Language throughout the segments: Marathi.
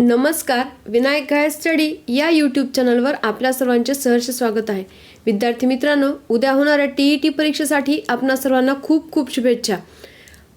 नमस्कार विनायक गाय स्टडी या यूट्यूब चॅनलवर आपल्या सर्वांचे सहर्ष स्वागत आहे. विद्यार्थी मित्रांनो उद्या होणाऱ्या टी ई टी परीक्षेसाठी आपणा सर्वांना खूप खूप शुभेच्छा.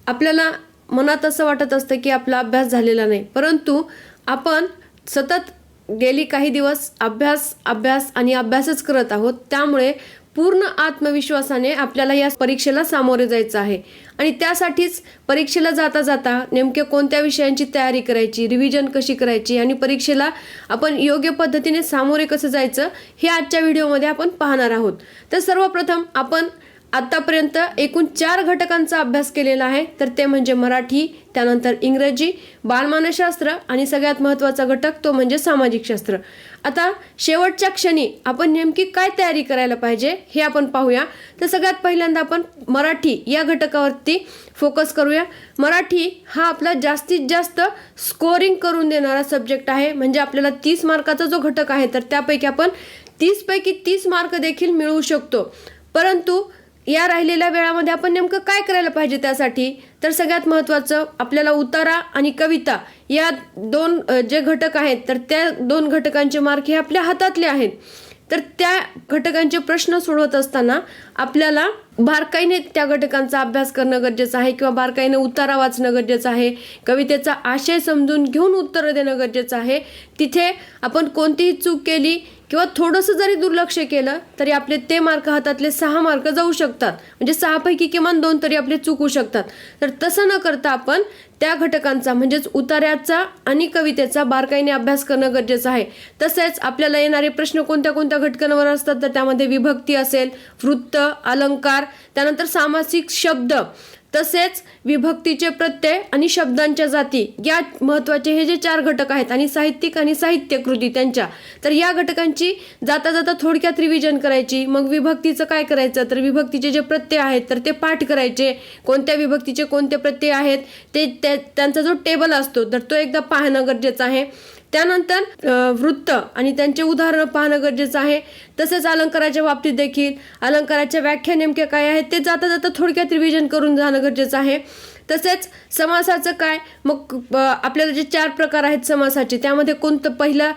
आपल्याला मनात असं वाटत असतं की आपला अभ्यास झालेला नाही परंतु आपण सतत गेली काही दिवस अभ्यास अभ्यास आणि अभ्यासच करत आहोत. त्यामुळे पूर्ण आत्मविश्वासाने आपल्याला या परीक्षेला सामोरे जायचं आहे. आणि त्यासाठीच परीक्षेला जाता जाता नेमके कोणत्या विषयांची तयारी करायची रिव्हिजन कशी करायची आणि परीक्षेला आपण योग्य पद्धतीने सामोरे कसं जायचं हे आजच्या व्हिडिओमध्ये आपण पाहणार आहोत. तर सर्वप्रथम आपण आत्तापर्यंत एकूण चार घटकांचा अभ्यास केलेला आहे. तर ते म्हणजे मराठी त्यानंतर इंग्रजी बालमानसशास्त्र आणि सगळ्यात महत्त्वाचा घटक तो म्हणजे सामाजिक शास्त्र. आता शेवटच्या क्षणी आपण नेमकी काय तयारी करायला पाहिजे हे आपण पाहूया. तर सगळ्यात पहिल्यांदा आपण मराठी या घटकावरती फोकस करूया. मराठी हा आपला जास्तीत जास्त स्कोरिंग करून देणारा सब्जेक्ट आहे. म्हणजे आपल्याला तीस मार्काचा जो घटक आहे तर त्यापैकी आपण तीसपैकी तीस मार्क देखील मिळवू शकतो. परंतु या राहिलेल्या वेळामध्ये आपण नेमकं काय करायला पाहिजे त्यासाठी? तर सगळ्यात महत्त्वाचं आपल्याला उतारा आणि कविता या दोन जे घटक आहेत तर त्या दोन घटकांचे मार्क हे आपल्या हातातले आहेत. तर त्या घटकांचे प्रश्न सोडवत असताना आपल्याला बारकाईने त्या घटकांचा अभ्यास करणं गरजेचं आहे किंवा बारकाईने उतारा वाचणं गरजेचं आहे कवितेचा आशय समजून घेऊन उत्तरं देणं गरजेचं आहे. तिथे आपण कोणतीही चूक केली किंवा थोडंसं जरी दुर्लक्ष केलं तरी आपले ते मार्क हातातले सहा मार्क जाऊ शकतात. म्हणजे सहापैकी किमान दोन तरी आपले चुकू शकतात. तर तसं न करता आपण त्या घटकांचा म्हणजेच उतार्याचा आणि कवितेचा बारकाईने अभ्यास करणं गरजेचं आहे. तसेच आपल्याला येणारे प्रश्न कोणत्या कोणत्या घटकांवर असतात तर त्यामध्ये विभक्ती असेल वृत्त अलंकार त्यानंतर सामासिक शब्द. तसेच विभक्तीचे प्रत्यय आणि शब्दांच्या जाती या महत्त्वाचे हे जे चार घटक आहेत आणि साहित्यिक आणि साहित्य कृती त्यांच्या तर या घटकांची जाता जाता थोडक्यात रिव्हिजन करायची मग विभक्तीचं काय करायचं तर विभक्तीचे जे प्रत्यय आहेत तर ते पाठ करायचे कोणत्या विभक्तीचे कोणते प्रत्यय आहेत ते त्या- त्यांचा जो टेबल असतो तर तो एकदा पाहणं गरजेचं आहे. त्यानंतर वृत्त आणि त्यांचे उदाहरणं पाहणं गरजेचं आहे. तसेच अलंकाराच्या बाबतीत देखील अलंकाराच्या व्याख्या नेमक्या काय आहेत ते जाता जाता थोडक्यात रिव्हिजन करून जाणं गरजेचं आहे. तसेच समासाचं काय? मग आपल्याला जे चार प्रकार आहेत समासाचे त्यामध्ये कोणतं पहिला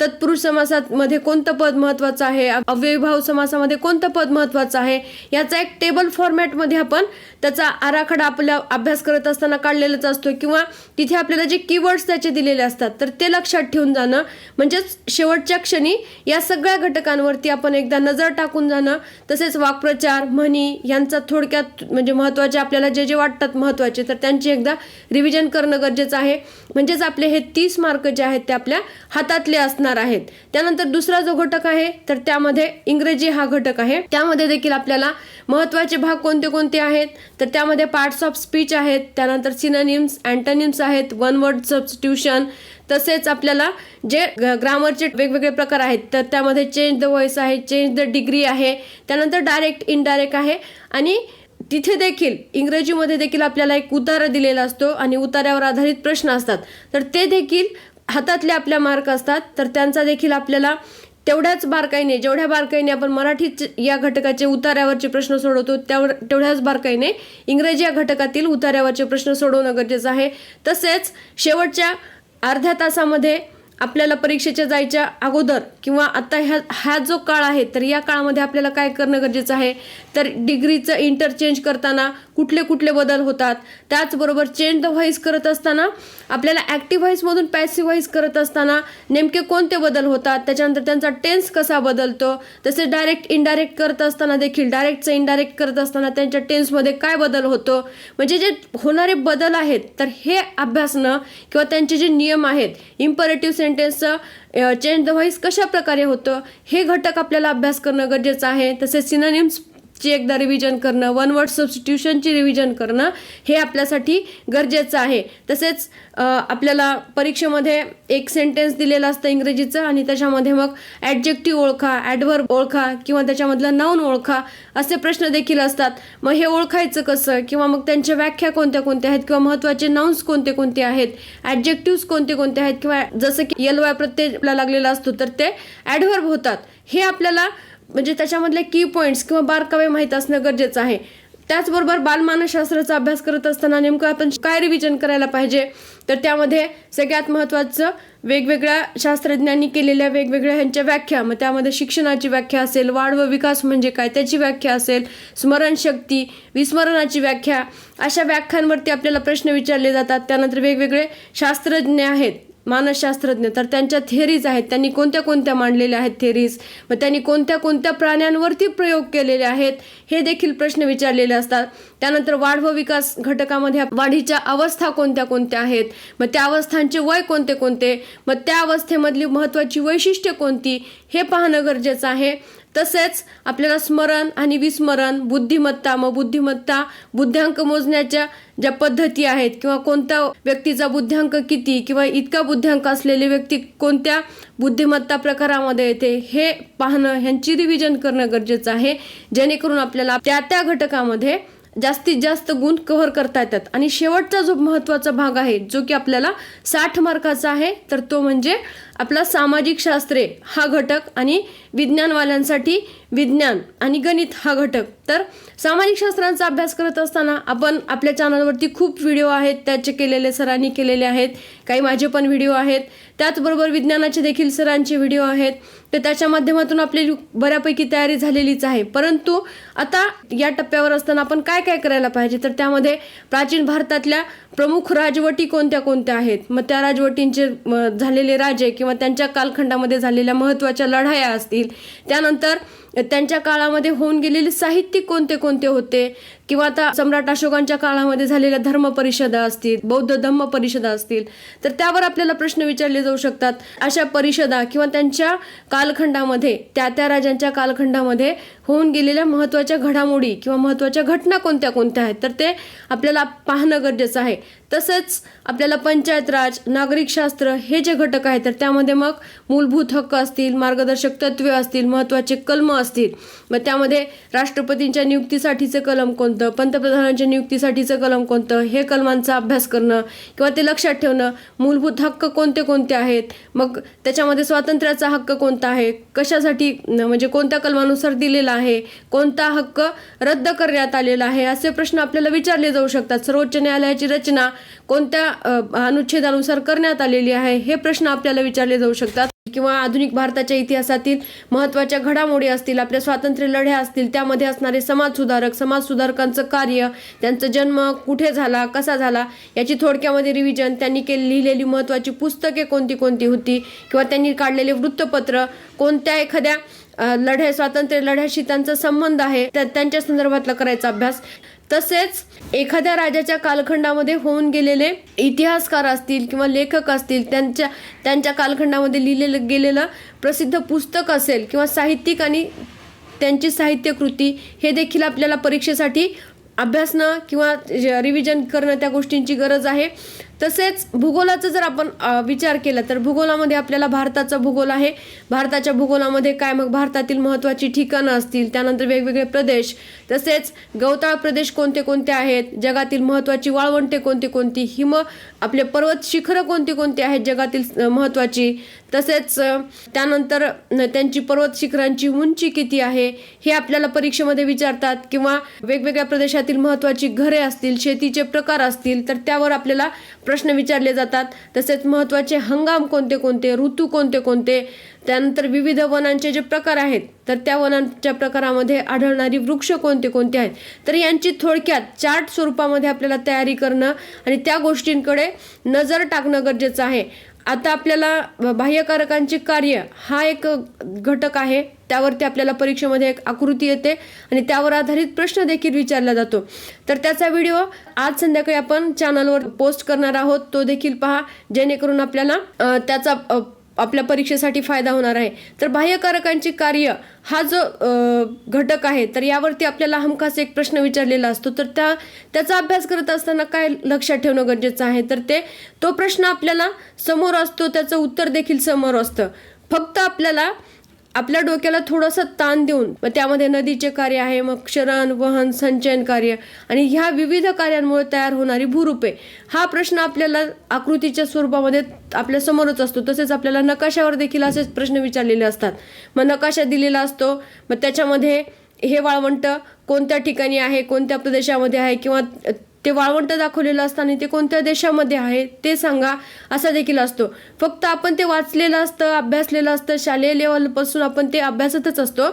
तत्पुरुष समासामध्ये कोणतं पद महत्त्वाचं आहे? अव्ययभाव समासामध्ये कोणतं पद महत्त्वाचं आहे? याचा एक टेबल फॉर्मॅटमध्ये आपण त्याचा आराखडा आपल्या अभ्यास करत असताना काढलेलाच असतो किंवा तिथे आपल्याला जे कीवर्ड्स त्याचे दिलेले असतात तर ते लक्षात ठेवून जाणं. म्हणजेच शेवटच्या क्षणी या सगळ्या घटकांवरती आपण एकदा नजर टाकून जाणं. तसेच वाक्प्रचार म्हणी यांचा थोडक्यात म्हणजे महत्त्वाचे आपल्याला जे जे वाटतात महत्त्वाचे. तर त्यांची एकदा रिव्हिजन करणं गरजेचं आहे. म्हणजेच आपले हे तीस मार्क जे आहेत ते आपल्या हातातले असणार आहेत. त्यानंतर दुसरा जो घटक आहे तर त्यामध्ये इंग्रजी हा घटक आहे. त्यामध्ये देखील आपल्याला महत्त्वाचे भाग कोणते कोणते आहेत? तर त्यामध्ये पार्ट्स ऑफ स्पीच आहेत. त्यानंतर सिनोनिम्स अँटोनिम्स आहेत. वन वर्ड सबस्टिट्यूशन तसेच आपल्याला जे ग्रामरचे वेगवेगळे प्रकार आहेत तर त्यामध्ये चेंज द व्हॉइस आहे चेंज द डिग्री आहे. त्यानंतर डायरेक्ट इनडायरेक्ट आहे. आणि तिथे देखील इंग्रजीमध्ये देखील आपल्याला एक उतारा दिलेला असतो आणि उतार्यावर आधारित प्रश्न असतात. तर ते देखील हातातले आपल्या मार्क असतात. तर त्यांचा देखील आपल्याला तेवढ्याच बारकाईने जेवढ्या बारकाईने आपण मराठीच या घटकाचे उतार्यावरचे प्रश्न सोडवतो त्यावर तेवढ्याच बारकाईने इंग्रजी या घटकातील उतार्यावरचे प्रश्न सोडवणं गरजेचं आहे. तसेच शेवटच्या अर्ध्या तासामध्ये आपल्याला परीक्षेच्या जायच्या अगोदर किंवा आता ह्या हा जो काळ आहे तर या काळामध्ये आपल्याला काय करणं गरजेचं आहे? तर डिग्रीचं इंटरचेंज करताना कुठले कुठले बदल होतात? त्याचबरोबर चेंज द व्हॉईस करत असताना आपल्याला ॲक्टिव्ह व्हॉईसमधून पॅसिव्ह व्हॉईस करत असताना नेमके कोणते बदल होतात? त्याच्यानंतर त्यांचा टेन्स कसा बदलतो? तसेच डायरेक्ट इनडायरेक्ट करत असताना देखील डायरेक्टचं इनडायरेक्ट करत असताना त्यांच्या टेन्समध्ये काय बदल होतो? म्हणजे जे होणारे बदल आहेत तर हे अभ्यासणं किंवा त्यांचे जे नियम आहेत इम्परेटिव्ह सेंटेन्सचं चेंज द व्हॉइस कशा प्रकारे होतं हे घटक आपल्याला अभ्यास करणं गरजेचं आहे. तसेच सिनानिम्स ची एकदा रिव्हिजन करणं वन वर्ड सबस्टिट्यूशनची रिव्हिजन करणं हे आपल्यासाठी गरजेचं आहे. तसेच आपल्याला परीक्षेमध्ये एक सेंटेन्स दिलेलं असतं इंग्रजीचं आणि त्याच्यामध्ये मग ॲडजेक्टिव्ह ओळखा ॲडव्हर्ब ओळखा किंवा त्याच्यामधलं नाऊन ओळखा असे प्रश्न देखील असतात. मग हे ओळखायचं कसं? किंवा मग त्यांच्या व्याख्या कोणत्या कोणत्या आहेत? किंवा महत्त्वाचे नाउन्स कोणते कोणते आहेत? ॲडजेक्टिव्ह कोणते कोणते आहेत? किंवा जसं की यल वाय प्रत्यय लागलेला असतो तर ते ॲडव्हर्ब होतात. हे आपल्याला म्हणजे त्याच्यामधले की पॉईंट्स किंवा बारकावे माहीत असणं गरजेचं आहे. त्याचबरोबर बालमानसशास्त्राचा अभ्यास करत असताना नेमकं आपण काय रिव्हिजन करायला पाहिजे? तर त्यामध्ये सगळ्यात महत्त्वाचं वेगवेगळ्या शास्त्रज्ञांनी केलेल्या वेगवेगळ्या ह्यांच्या व्याख्या. मग त्यामध्ये शिक्षणाची व्याख्या असेल वाढ व विकास म्हणजे काय त्याची व्याख्या असेल स्मरणशक्ती विस्मरणाची व्याख्या. अशा व्याख्यांवरती आपल्याला प्रश्न विचारले जातात. त्यानंतर वेगवेगळे शास्त्रज्ञ आहेत. मानसशास्त्रज्ञ तर त्यांच्या थेरीज आहेत. त्यांनी कोणत्या कोणत्या मांडलेल्या आहेत थेरीज मग त्यांनी कोणत्या कोणत्या प्राण्यांवरती प्रयोग केलेले आहेत? हे देखील प्रश्न विचारलेले असतात. त्यानंतर वाढ व विकास घटकामध्ये वाढीच्या अवस्था कोणत्या कोणत्या आहेत? मग त्या अवस्थांचे वय कोणते कोणते? मग त्या अवस्थेमधली महत्त्वाची वैशिष्ट्ये कोणती? हे पाहणं गरजेचं आहे. तसेच आपल्याला स्मरण आणि विस्मरण बुद्धिमत्ता मग बुद्धिमत्ता बुद्ध्यांक मोजण्याच्या ज्या पद्धती आहेत किंवा कोणत्या व्यक्तीचा बुद्ध्यांक किती किंवा इतका बुद्ध्यांक असलेली व्यक्ती कोणत्या बुद्धिमत्ता प्रकारामध्ये येते हे पाहणं ह्यांची रिव्हिजन करणं गरजेचं आहे. जेणेकरून आपल्याला त्या त्या घटकामध्ये जास्तीत जास्त गुण कव्हर करता येतात. आणि शेवटचा जो महत्त्वाचा भाग आहे जो की आपल्याला साठ मार्काचा आहे तर तो म्हणजे आपला सामाजिक शास्त्रे हा घटक आणि विज्ञानवाल्यांसाठी विज्ञान आणि गणित हा घटक. तर सामाजिक शास्त्रांचा अभ्यास करत असताना आपण आपल्या चॅनलवरती खूप व्हिडिओ आहेत त्याचे केलेले सरांनी केलेले आहेत काही माझे पण व्हिडिओ आहेत. त्याचबरोबर विज्ञानाचे देखील सरांचे व्हिडिओ आहेत. तर त्याच्या माध्यमातून आपली बऱ्यापैकी तयारी झालेलीच आहे. परंतु आता या टप्प्यावर असताना आपण काय काय करायला पाहिजे? तर त्यामध्ये प्राचीन भारतातल्या प्रमुख राजवटी कोणत्या कोणत्या आहेत? मग त्या राजवटींचे झालेले राजे किंवा किंवा त्यांच्या कालखंडामध्ये झालेल्या महत्त्वाच्या लढाया असतील. त्यानंतर त्यांच्या काळामध्ये होऊन गेलेले साहित्यिक कोणते कोणते होते? किंवा आता सम्राट अशोकांच्या काळामध्ये झालेल्या धर्म परिषदा असतील बौद्ध धम्म परिषदा असतील तर त्यावर आपल्याला प्रश्न विचारले जाऊ शकतात. अशा परिषदा किंवा त्यांच्या कालखंडामध्ये त्या त्या राजांच्या कालखंडामध्ये होऊन गेलेल्या महत्त्वाच्या घडामोडी किंवा महत्त्वाच्या घटना कोणत्या कोणत्या आहेत तर ते आपल्याला पाहणं गरजेचं आहे. तसंच आपल्याला पंचायत राज नागरिकशास्त्र हे जे घटक आहेत तर त्यामध्ये मग मूलभूत हक्क असतील मार्गदर्शक तत्वे असतील महत्त्वाचे कलम असतील. मग त्यामध्ये राष्ट्रपतींच्या नियुक्तीसाठीचे कलम कोण कोणतं? पंतप्रधानांच्या नियुक्तीसाठीचं कलम कोणतं? हे कलमांचा अभ्यास करणं किंवा ते लक्षात ठेवणं मूलभूत हक्क कोणते कोणते आहेत? मग त्याच्यामध्ये स्वातंत्र्याचा हक्क कोणता आहे? कशासाठी म्हणजे कोणत्या कलमानुसार दिलेला आहे? कोणता हक्क रद्द करण्यात आलेला आहे? असे प्रश्न आपल्याला विचारले जाऊ शकतात. सर्वोच्च न्यायालयाची रचना कोणत्या अनुच्छेदानुसार करण्यात आलेली आहे? हे प्रश्न आपल्याला विचारले जाऊ शकतात. किंवा आधुनिक भारताच्या इतिहासातील महत्त्वाच्या घडामोडी असतील आपल्या स्वातंत्र्य लढ्या असतील त्यामध्ये असणारे समाजसुधारक समाजसुधारकांचं कार्य त्यांचा जन्म कुठे झाला कसा झाला याची थोडक्यामध्ये रिव्हिजन त्यांनी केली लिहिलेली महत्त्वाची पुस्तके कोणती कोणती होती किंवा त्यांनी काढलेले वृत्तपत्र कोणत्या एखाद्या लढ्या स्वातंत्र्य लढ्याशी त्यांचा संबंध आहे त्यांच्या संदर्भातला करायचा अभ्यास. तसेच एखाद्या राजाच्या कालखंडामध्ये होऊन गेलेले इतिहासकार असतील किंवा लेखक असतील त्यांच्या त्यांच्या कालखंडामध्ये लिहिलेलं गेलेलं प्रसिद्ध पुस्तक असेल किंवा साहित्यिक आणि त्यांची साहित्यकृती हे देखील आपल्याला परीक्षेसाठी अभ्यासणं किंवा रिव्हिजन करणं त्या गोष्टींची गरज आहे. तसेच भूगोलाचं जर आपण विचार केला तर भूगोलामध्ये आपल्याला भारताचा भूगोल आहे. भारताच्या भूगोलामध्ये काय मग भारतातील महत्त्वाची ठिकाणं असतील त्यानंतर वेगवेगळे प्रदेश. तसेच गवताळ प्रदेश कोणते कोणते आहेत? जगातील महत्त्वाची वाळवंटे कोणती कोणती? हिम आपले पर्वत शिखरं कोणती कोणती आहेत? जगातील महत्त्वाची. तसेच त्यानंतर त्यांची पर्वत शिखरांची उंची किती आहे? हे आपल्याला परीक्षेमध्ये विचारतात. किंवा वेगवेगळ्या प्रदेशातील महत्त्वाची घरे असतील शेतीचे प्रकार असतील तर त्यावर आपल्याला प्रश्न विचारले जातात. तसेच महत्त्वाचे हंगाम कोणते कोणते ऋतू कोणते कोणते त्यानंतर विविध वनांचे जे प्रकार आहेत तर त्या वनांच्या प्रकारामध्ये आढळणारी वृक्ष कोणते कोणते आहेत तर यांची थोडक्यात चार्ट स्वरूपामध्ये आपल्याला तयारी करणं आणि त्या गोष्टींकडे नजर टाकणं गरजेचं आहे. आता आपल्याला बाह्यकारकांचे कार्य हा एक घटक आहे. त्यावरती आपल्याला परीक्षेमध्ये एक आकृती येते आणि त्यावर आधारित प्रश्न देखील विचारला जातो. तर त्याचा व्हिडिओ आज संध्याकाळी आपण चॅनलवर पोस्ट करणार आहोत. तो देखील पहा जेणेकरून आपल्याला त्याचा आपल्या परीक्षेसाठी फायदा होणार आहे. तर बाह्यकारकांची कार्य हा जो घटक आहे तर यावरती आपल्याला हमखास एक प्रश्न विचारलेला असतो. तर त्या त्याचा अभ्यास करत असताना काय लक्षात ठेवणं गरजेचं आहे? तर ते तो प्रश्न आपल्याला समोर असतो त्याचं उत्तर देखील समोर असतं. फक्त आपल्याला आपल्या डोक्याला थोडंसं ताण देऊन मग त्यामध्ये नदीचे कार्य आहे मग क्षरण वहन संचयन कार्य आणि ह्या विविध कार्यांमुळे तयार होणारी भूरूपे. हा प्रश्न आपल्याला आकृतीच्या स्वरूपामध्ये आपल्या समोरच असतो. तसेच आपल्याला नकाशावर देखील असेच प्रश्न विचारलेले असतात. मग नकाशा दिलेला असतो. मग त्याच्यामध्ये हे वाळवंट कोणत्या ठिकाणी आहे कोणत्या प्रदेशामध्ये आहे किंवा ते वाळवंट दाखवलेलं असतं आणि ते कोणत्या देशामध्ये आहे ते सांगा असा देखील असतो. फक्त आपण ते वाचलेलं असतं अभ्यासलेलं असतं शालेय लेवलपासून आपण ते अभ्यासतच असतो.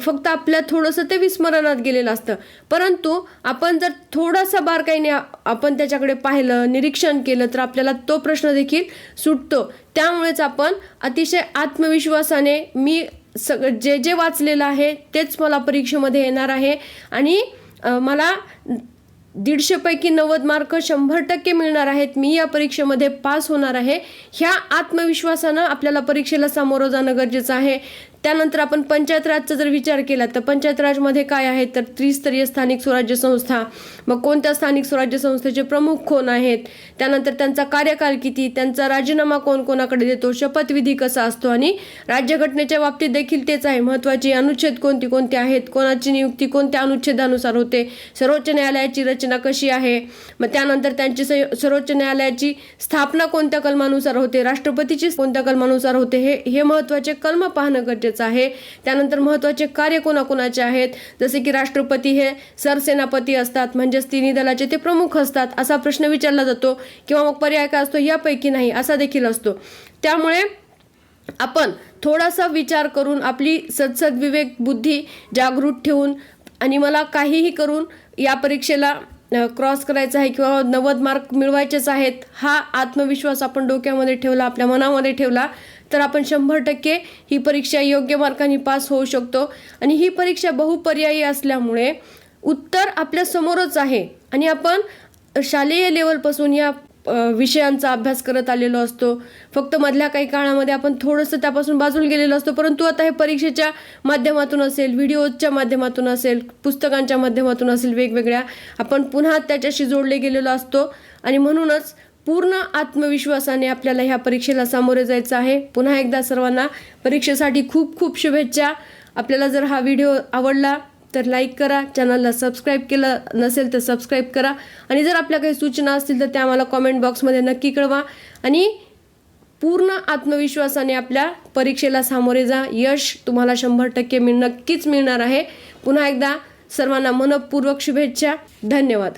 फक्त आपल्या थोडंसं ते विस्मरणात गेलेलं असतं. परंतु आपण जर थोडासा बारकाईने आपण त्याच्याकडे पाहिलं निरीक्षण केलं तर आपल्याला तो प्रश्न देखील सुटतो. त्यामुळेच आपण अतिशय आत्मविश्वासाने मी सग जे जे वाचलेलं आहे तेच मला परीक्षेमध्ये येणार आहे. आणि मला दीडशेपैकी नव्वद मार्क शंभर टक्के मिळणार आहेत. मी या परीक्षेमध्ये पास होणार आहे. ह्या आत्मविश्वासानं आपल्याला परीक्षेला सामोरं जाणं गरजेचं आहे. त्यानंतर आपण पंचायत राजचा जर विचार केला तर पंचायत राजमध्ये काय आहे? तर त्रिस्तरीय स्थानिक स्वराज्य संस्था. मग कोणत्या स्थानिक स्वराज्य संस्थेचे प्रमुख कोण आहेत? त्यानंतर त्यांचा कार्यकाल किती? त्यांचा राजीनामा कोण कोणाकडे देतो? शपथविधी कसा असतो? आणि राज्यघटनेच्या बाबतीत देखील तेच आहे. महत्वाची अनुच्छेद कोणती कोणते आहेत? कोणाची नियुक्ती कोणत्या अनुच्छेदानुसार होते? सर्वोच्च न्यायालयाची रचना कशी आहे? मग त्यानंतर त्यांची सर्वोच्च न्यायालयाची स्थापना कोणत्या कलमानुसार होते? राष्ट्रपतीची कोणत्या कलमानुसार होते? हे हे महत्त्वाचे कलम पाहणं गरजेचं आहे. त्यानंतर महत्त्वाचे कार्य कोणाकोणाचे आहेत? जसे की राष्ट्रपती हे सरसेनापती असतात म्हणजेच तिन्ही दलाचे ते प्रमुख असतात असा प्रश्न विचारला जातो किंवा मग पर्याय काय असतो यापैकी नाही असा देखील असतो. त्यामुळे आपण थोडासा विचार करून आपली सदसद विवेक बुद्धी जागृत ठेवून आणि मला काहीही करून या परीक्षेला क्रॉस करायचा आहे किंवा नव्वद मार्क मिळवायचेच आहेत हा आत्मविश्वास आपण डोक्यामध्ये ठेवला आपल्या मनामध्ये ठेवला तर आपण शंभर टक्के ही परीक्षा योग्य मार्कांनी पास होऊ शकतो. आणि ही परीक्षा बहुपर्यायी असल्यामुळे उत्तर आपल्या समोरच आहे. आणि आपण शालेय लेवलपासून या विषयांचा अभ्यास करत आलेलो असतो. फक्त मधल्या काही काळामध्ये आपण थोडंसं त्यापासून बाजूला गेलेलो असतो. परंतु आता हे परीक्षेच्या माध्यमातून असेल व्हिडिओच्या माध्यमातून असेल पुस्तकांच्या माध्यमातून असेल वेगवेगळ्या आपण पुन्हा त्याच्याशी जोडले गेलेलो असतो. आणि म्हणूनच पूर्ण आत्मविश्वासाने आपल्याला ह्या परीक्षेला सामोरे जायचं आहे. पुन्हा एकदा सर्वांना परीक्षेसाठी खूप खूप शुभेच्छा. आपल्याला जर हा व्हिडिओ आवडला तर लाईक करा. चॅनलला सबस्क्राईब केलं नसेल तर सबस्क्राईब करा. आणि जर आपल्या काही सूचना असतील तर त्या मला कॉमेंट बॉक्समध्ये नक्की कळवा. आणि पूर्ण आत्मविश्वासाने आपल्या परीक्षेला सामोरे जा. यश तुम्हाला शंभर टक्के मिळ नक्कीच मिळणार आहे. पुन्हा एकदा सर्वांना मनपूर्वक शुभेच्छा. धन्यवाद.